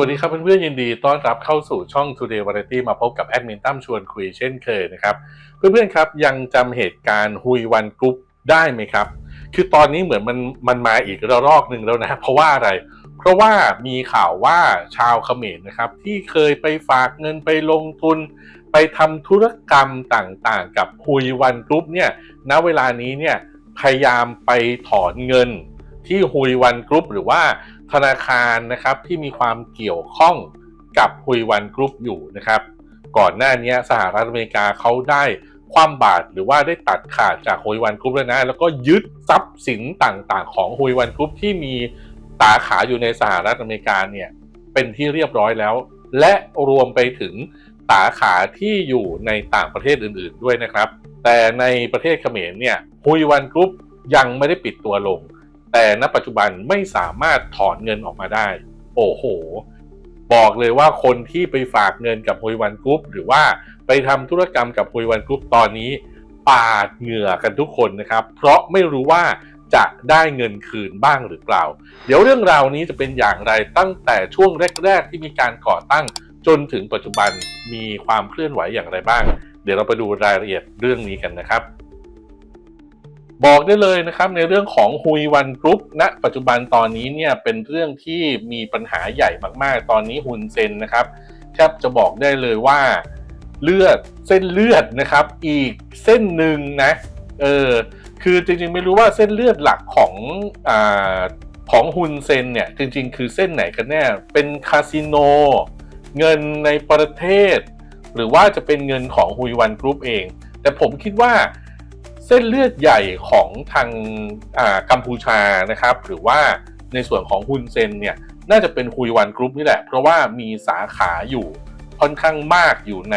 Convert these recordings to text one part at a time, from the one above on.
วัสดีครับเพื่อนๆยินดีต้อนรับเข้าสู่ช่อง Today Variety มาพบกับแอดมินตั้มชวนคุยเช่นเคยนะครับ เพื่อนๆครับยังจำเหตุการณ์ฮุยวันกรุ๊ปได้ไหมครับ คือตอนนี้เหมือนมันมันมาอีกระลอกหนึ่งแล้วนะ เพราะว่าอะไร เพราะว่ามีข่าวว่าชาวเขมรนะครับที่เคยไปฝากเงินไปลงทุน ไปทำธุรกรรมต่างๆ กับฮุยวันกรุ๊ปเนี่ยณเวลานี้เนี่ยพยายามไปถอนเงินที่ฮุยวันกรุ๊ปหรือว่า ธนาคารนะครับที่มีความเกี่ยวข้องกับฮุยวันกรุ๊ปอยู่นะครับ ก่อนหน้านี้สหรัฐอเมริกาเขาได้คว่ำบาตรหรือว่าได้ตัดขาดจากฮุยวันกรุ๊ปแล้วนะ แล้วก็ยึดทรัพย์สินต่างๆ ของฮุยวันกรุ๊ปที่มีสาขาอยู่ในสหรัฐอเมริกาเนี่ยเป็นที่เรียบร้อยแล้ว และรวมไปถึงสาขาที่อยู่ในต่างประเทศอื่น ๆด้วยนะครับ แต่ในประเทศเขมรเนี่ยฮุยวันกรุ๊ปยังไม่ได้ปิดตัวลง แต่ณปัจจุบันไม่สามารถถอนเงินออกมาได้ โอ้โห บอกเลยว่าคนที่ไปฝากเงินกับฮุยวันกรุ๊ปหรือว่าไปทำธุรกรรมกับฮุยวันกรุ๊ปตอนนี้ปาดเหงื่อกันทุกคนนะครับ เพราะไม่รู้ว่าจะได้เงินคืนบ้างหรือเปล่า เดี๋ยวเรื่องราวนี้จะเป็นอย่างไรตั้งแต่ช่วงแรก ๆ ที่มีการก่อตั้งจนถึงปัจจุบันมีความเคลื่อนไหวอย่างไรบ้าง เดี๋ยวเราไปดูรายละเอียดเรื่องนี้กันนะครับ บอกได้เลยนะครับในเรื่องของฮุยวันกรุ๊ปณปัจจุบันตอนนี้เนี่ยเป็นเรื่องที่มีปัญหาใหญ่มากๆ ตอนนี้ฮุนเซนนะครับแทบจะบอกได้เลยว่าเลือดเส้นเลือดนะครับ อีกเส้นหนึ่งนะเออคือจริงๆไม่รู้ว่าเส้นเลือดหลักของอ่าของฮุนเซนเนี่ยจริงๆ คือเส้นไหนกันแน่เป็นคาสิโน เงินในประเทศ หรือว่าจะเป็นเงินของฮุยวันกรุ๊ปเอง แต่ผมคิดว่า เส้นเลือดใหญ่ของทางกัมพูชานะครับ หรือว่าในส่วนของฮุนเซนเนี่ยน่าจะเป็นฮุยวันกรุ๊ปนี่แหละ เพราะว่ามีสาขาอยู่ค่อนข้างมากอยู่ใน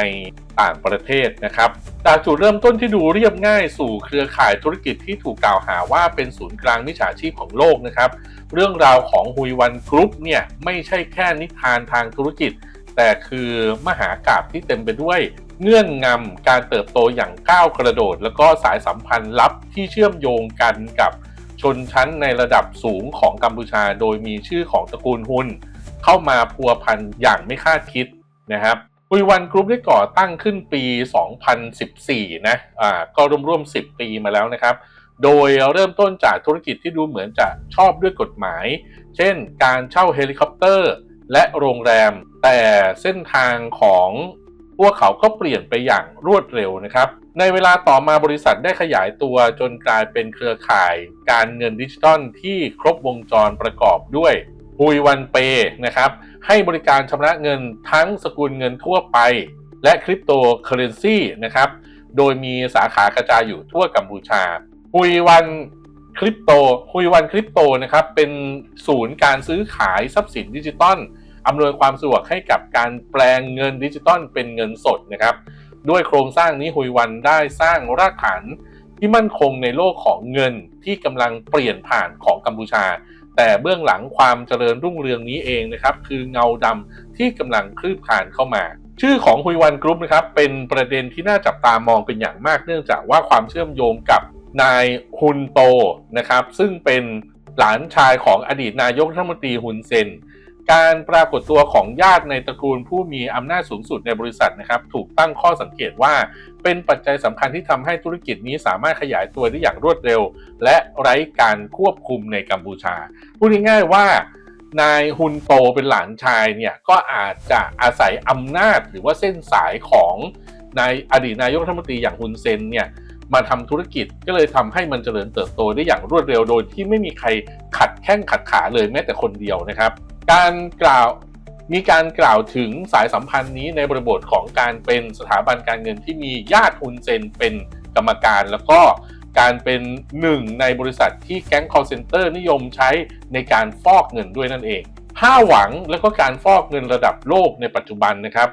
ต่างประเทศนะครับจากจุดเริ่มต้นที่ดูเรียบง่ายสู่เครือข่ายธุรกิจที่ถูกกล่าวหาว่าเป็นศูนย์กลางมิจฉาชีพของโลกนะครับ เรื่องราวของฮุยวันกรุ๊ปเนี่ยไม่ใช่แค่นิทานทางธุรกิจ แต่คือมหากาบที่เต็มไปด้วย เงื่อนงำการเติบโตอย่างก้าวกระโดด แล้วก็สายสัมพันธ์ลับที่เชื่อมโยงกันกับชนชั้นในระดับสูงของกัมพูชา โดยมีชื่อของตระกูลฮุนเข้ามาพัวพันอย่างไม่คาดคิดนะครับอุยวันกรุ๊ปได้ก่อตั้งขึ้นปี 2014 นะ อ่า ก็ร่วมๆ 10 ปีมาแล้วนะครับ โดยเริ่มต้นจากธุรกิจที่ดูเหมือนจะชอบด้วยกฎหมาย เช่น การเช่าเฮลิคอปเตอร์และโรงแรม แต่เส้นทางของ วกเขาก็เปลี่ยนไปอย่างรวดเร็วนะครับ ในเวลาต่อมาบริษัทได้ขยายตัวจนกลายเป็นเครือข่าย การเงินดิจิทัลที่ครบวงจรประกอบด้วยฮุยวันเปนะครับให้บริการชำระเงินทั้งสกุลเงินทั่วไป และคริปโตเคอเรนซีนะครับโดยมีสาขากระจายอยู่ทั่วกัมพูชาฮุยวันคริปโตฮุยวันคริปโตนะครับเป็นศูนย์การซื้อขายทรัพย์สินดิจิตอล อำนวยความสะดวกให้กับการแปลงเงินดิจิตอลเป็นเงินสดนะครับ ด้วยโครงสร้างนี้ฮุยวันได้สร้างรากฐานที่มั่นคงในโลกของเงินที่กำลังเปลี่ยนผ่านของกัมพูชา แต่เบื้องหลังความเจริญรุ่งเรืองนี้เองนะครับ คือเงาดำที่กำลังคลืบคลานเข้ามาชื่อของฮุยวันกรุ๊ปนะครับเป็นประเด็นที่น่าจับตามองเป็นอย่างมากเนื่องจากว่าความเชื่อมโยงกับนายฮุนโตนะครับ ซึ่งเป็นหลานชายของอดีตนายกรัฐมนตรีฮุนเซน การปรากฏตัวของญาติในตระกูลผู้มีอำนาจสูงสุดในบริษัทนะครับ ถูกตั้งข้อสังเกตว่า เป็นปัจจัยสำคัญที่ทำให้ธุรกิจนี้สามารถขยายตัวได้อย่างรวดเร็ว และไร้การควบคุมในกัมพูชา พูดง่ายๆว่านายฮุนโตเป็นหลานชายเนี่ยก็อาจจะอาศัยอำนาจหรือว่าเส้นสายของนายอดีตนายกรัฐมนตรีอย่างฮุนเซนเนี่ยมาทำธุรกิจก็เลยทำให้มันเจริญเติบโตได้อย่างรวดเร็วโดยที่ไม่มีใครขัดแข้งขัดขาเลยแม้แต่คนเดียวนะครับ การกล่าวมีการกล่าวถึงสายสัมพันธ์นี้ในบริบทของการเป็นสถาบันการเงินที่มีญาติฮุนเซนเป็นกรรมการ แล้วก็การเป็นหนึ่งในบริษัทที่แก๊งคอร์เซนเตอร์นิยมใช้ในการฟอกเงินด้วยนั่นเองห้าหวังแล้วก็การฟอกเงินระดับโลกในปัจจุบันนะครับ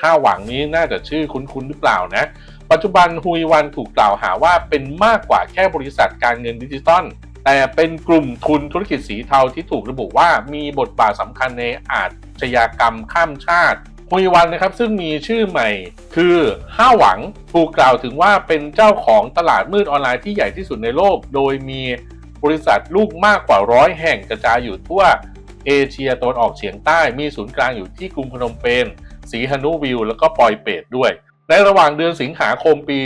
ห้าหวังนี้น่าจะชื่อคุ้นๆหรือเปล่านะ ปัจจุบันฮุยวันถูกกล่าวหาว่าเป็นมากกว่าแค่บริษัทการเงินดิจิตอล แต่เป็นกลุ่มทุนธุรกิจสีเทาที่ถูกระบุว่ามีบทบาทสำคัญในอาชญากรรมข้ามชาติฮุยวันนะครับซึ่งมีชื่อใหม่คือห้าหวังถูกกล่าวถึงว่าเป็นเจ้าของตลาดมืดออนไลน์ที่ใหญ่ที่สุดในโลก โดยมีบริษัทลูกมากกว่าร้อยแห่งกระจายอยู่ทั่วเอเชียตะวันออกเฉียงใต้มีศูนย์กลางอยู่ที่กรุงพนมเปญสีฮานุวิวแล้วก็ปอยเปตด้วย ในระหว่างเดือนสิงหาคมปี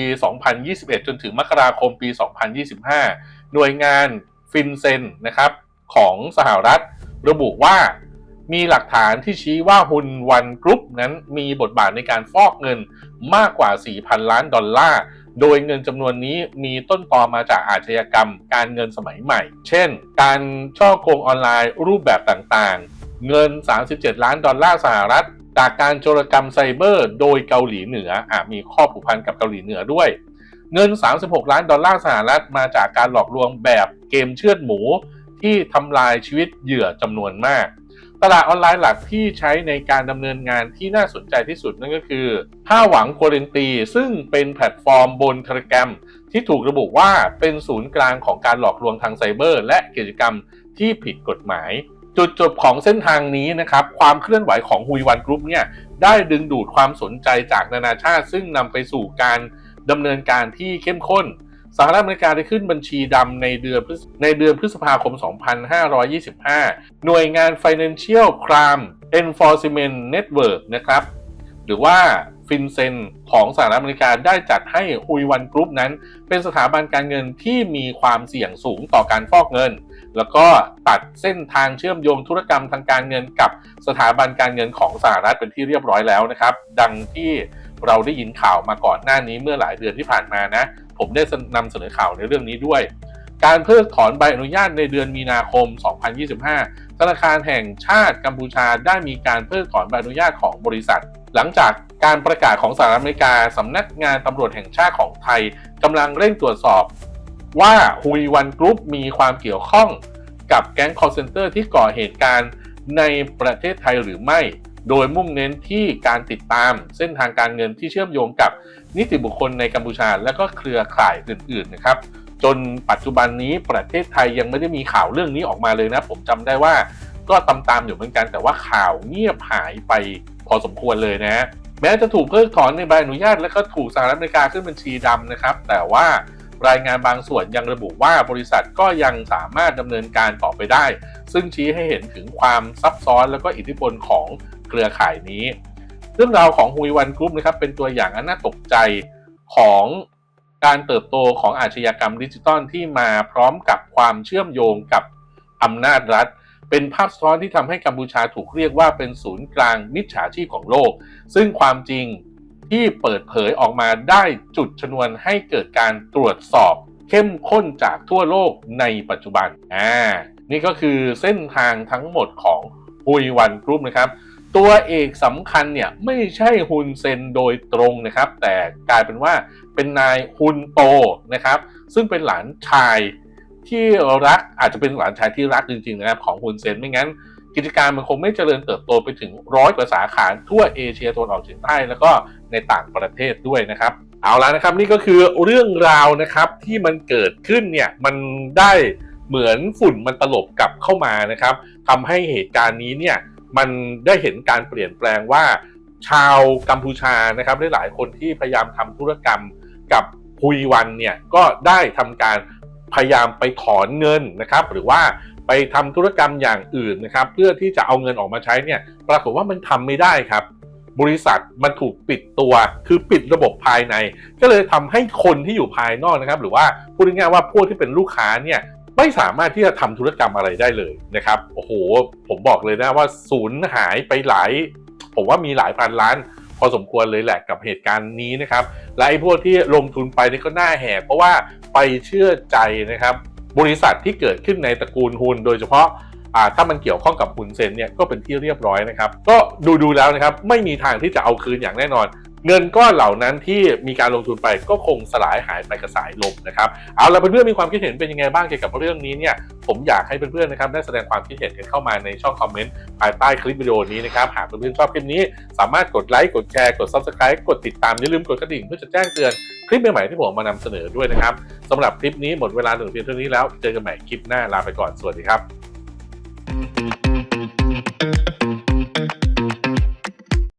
2021 จนถึงมกราคมปี 2025 หน่วยงานฟินเซนนะครับของสหรัฐระบุว่ามีหลักฐานที่ชี้ว่าฮุนวันกรุ๊ปนั้นมีบทบาทในการฟอกเงินมากกว่า 4,000 ล้านดอลลาร์ โดยเงินจำนวนนี้มีต้นตอมาจากอาชญากรรมการเงินสมัยใหม่ เช่น การช่อโกงออนไลน์รูปแบบต่างๆ เงิน 37 ล้านดอลลาร์สหรัฐ จากการโจรกรรมไซเบอร์ โดยเกาหลีเหนืออะมีข้อผูกพันกับเกาหลีเหนือด้วย เงิน 36 ล้านดอลลาร์สหรัฐมาจากการหลอกลวงแบบเกมเชือดหมู ที่ทำลายชีวิตเหยื่อจำนวนมาก ตลาดออนไลน์หลักที่ใช้ในการดำเนินงานที่น่าสนใจที่สุดนั่นก็คือห้าหวังคเรนตี ซึ่งเป็นแพลตฟอร์มบนเทเลแกรมที่ถูกระบุว่าเป็นศูนย์กลางของการหลอกลวงทางไซเบอร์ และกิจกรรมที่ผิดกฎหมาย จุดจบของเส้นทางนี้นะครับความเคลื่อนไหวของฮุยวันกรุ๊ปเนี่ยได้ดึงดูดความสนใจจากนานาชาติ ซึ่งนำไปสู่การดำเนินการที่เข้มข้นสหรัฐอเมริกาได้ขึ้นบัญชีดำในเดือนในเดือนพฤษภาคม 2525 หน่วยงาน Financial Crime Enforcement Network นะครับ หรือว่า ฟินเซนของสหรัฐอเมริกาได้จัดให้ฮุยวันกรุ๊ปนั้น เป็นสถาบันการเงินที่มีความเสี่ยงสูงต่อการฟอกเงิน แล้วก็ตัดเส้นทางเชื่อมโยงธุรกรรมทางการเงินกับสถาบันการเงินของสหรัฐเป็นที่เรียบร้อยแล้วนะครับ ดังที่เราได้ยินข่าวมาก่อนหน้านี้เมื่อหลายเดือนที่ผ่านมานะ ผมได้นำเสนอข่าวในเรื่องนี้ด้วยการเพิกถอนใบอนุญาตในเดือนมีนาคม 2025 ธนาคารแห่งชาติกัมพูชาได้มีการเพิกถอนใบอนุญาตของบริษัท หลังจาก การประกาศของสหรัฐอเมริกาสำนักงานตำรวจแห่งชาติของไทยกำลังเร่งตรวจสอบ ว่าฮุยวันกรุ๊ปมีความเกี่ยวข้องกับแก๊งคอร์เซนเตอร์ที่ก่อเหตุการณ์ในประเทศไทยหรือไม่ โดยมุ่งเน้นที่การติดตามเส้นทางการเงินที่เชื่อมโยงกับนิติบุคคลในกัมพูชา และก็เครือข่ายอื่นๆนะครับ จนปัจจุบันนี้ประเทศไทยยังไม่ได้มีข่าวเรื่องนี้ออกมาเลยนะ ผมจำได้ว่าก็ตามๆอยู่เหมือนกัน แต่ว่าข่าวเงียบหายไปพอสมควรเลยนะ แม้จะถูกเพิกถอนในใบอนุญาต และก็ถูกสหรัฐอเมริกาขึ้นบัญชีดำนะครับ แต่ว่ารายงานบางส่วนยังระบุว่าบริษัทก็ยังสามารถดำเนินการต่อไปได้ ซึ่งชี้ให้เห็นถึงความซับซ้อนและก็อิทธิพลของเครือข่ายนี้ เรื่องราวของฮุยวันกรุ๊ปนะครับเป็นตัวอย่างอันน่าตกใจของการเติบโตของอาชญากรรมดิจิทัลที่มาพร้อมกับความเชื่อมโยงกับอำนาจรัฐ เป็นภาพสะท้อนที่ทำให้กัมพูชาถูกเรียกว่าเป็นศูนย์กลางมิจฉาชีพของโลก ซึ่งความจริงที่เปิดเผยออกมาได้จุดชนวนให้เกิดการตรวจสอบ เข้มข้นจากทั่วโลกในปัจจุบัน อ่า นี่ก็คือเส้นทางทั้งหมดของฮุยวันกรุ๊ปนะครับ ตัวเอกสำคัญเนี่ยไม่ใช่ฮุนเซนโดยตรงนะครับ แต่กลายเป็นว่าเป็นนายฮุนโตนะครับ ซึ่งเป็นหลานชาย ที่รักอาจจะเป็นหลานชายที่รักจริงๆนะครับของฮุนเซนไม่งั้นกิจการมันคงไม่เจริญเติบโตไปถึงร้อยกว่าสาขาทั่วเอเชียตะวันออกเฉียงใต้แล้วก็ในต่างประเทศด้วยนะครับ เอาละนะครับนี่ก็คือเรื่องราวนะครับที่มันเกิดขึ้นเนี่ยมันได้เหมือนฝุ่นมันตลบกลับเข้ามานะครับทำให้เหตุการณ์นี้เนี่ยมันได้เห็นการเปลี่ยนแปลงว่า ชาวกัมพูชานะครับหลายคนที่พยายามทำธุรกรรมกับฮุยวันเนี่ยก็ได้ทำการ พยายามไปถอนเงินนะครับ หรือว่าไปทำธุรกรรมอย่างอื่นนะครับ เพื่อที่จะเอาเงินออกมาใช้เนี่ย ปรากฏว่ามันทำไม่ได้ครับ บริษัทมันถูกปิดตัว คือปิดระบบภายใน ก็เลยทำให้คนที่อยู่ภายนอกนะครับ หรือว่าพูดง่ายๆว่าพวกที่เป็นลูกค้าเนี่ยไม่สามารถที่จะทำธุรกรรมอะไรได้เลยนะครับ โอ้โห ผมบอกเลยนะว่าศูนย์หายไปหลาย ผมว่ามีหลายพันล้าน พอสมควรเลยแหละกับเหตุการณ์นี้นะครับ และไอ้พวกที่ลงทุนไปนี่ก็น่าแหกเพราะว่าไปเชื่อใจนะครับ บริษัทที่เกิดขึ้นในตระกูลหุ้นโดยเฉพาะถ้ามันเกี่ยวข้องกับหุนเซนเนี่ยก็เป็นที่เรียบร้อยนะครับ ก็ดูดูๆแล้วนะครับไม่มีทางที่จะเอาคืนอย่างแน่นอน เงินก้อนเหล่านั้นที่มีการลงทุนไปก็คงสลายหายไปกับสายลมนะครับเอาละเพื่อนๆมีความคิดเห็นเป็นยังไงบ้างเกี่ยวกับเรื่องนี้เนี่ยผมอยากให้เพื่อนๆนะครับได้แสดงความคิดเห็นกันเข้ามาในช่องคอมเมนต์ภายใต้คลิปวิดีโอนี้นะครับหากเพื่อนๆชอบคลิปนี้ สามารถกดไลค์กดแชร์กด subscribe กดติดตามอย่าลืมกดกระดิ่งเพื่อจะแจ้งเตือนคลิปใหม่ๆที่ผมมานำเสนอด้วยนะครับสำหรับคลิปนี้หมดเวลาหนึ่งเพียงเท่านี้แล้วเจอกันใหม่คลิปหน้าลาไปก่อนสวัสดีครับ